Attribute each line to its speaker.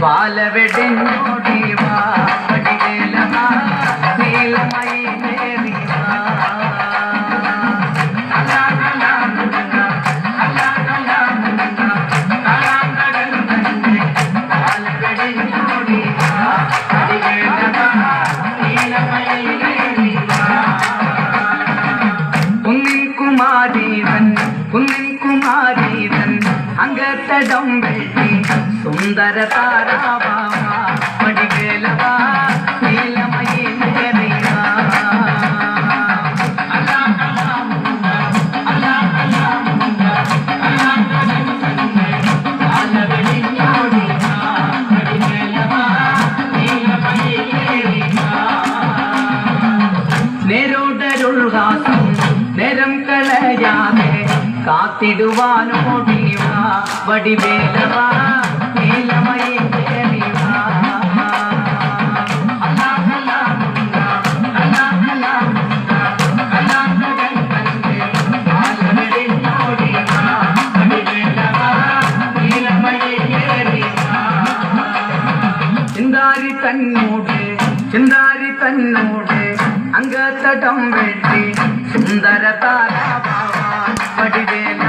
Speaker 1: பாலவெடிஞ்சோடி வா படிவேலமா நீலமை குன்னின் குமாரீதன் குன்னின் குமாரீதன் அங்கத்தடம் வெள்ளி சுந்தர தாராபாமா வடிவேலவா நீலமயே நேரைவா அல்லா அல்லா முன்னா, அல்லா அல்லா வடிவேலவா, சிந்தாரி தன்னோடு சிந்தாரி தன்னோடு அங்க தடம் வெட்டி சுந்தர தாரா பாவா வடிவேலவா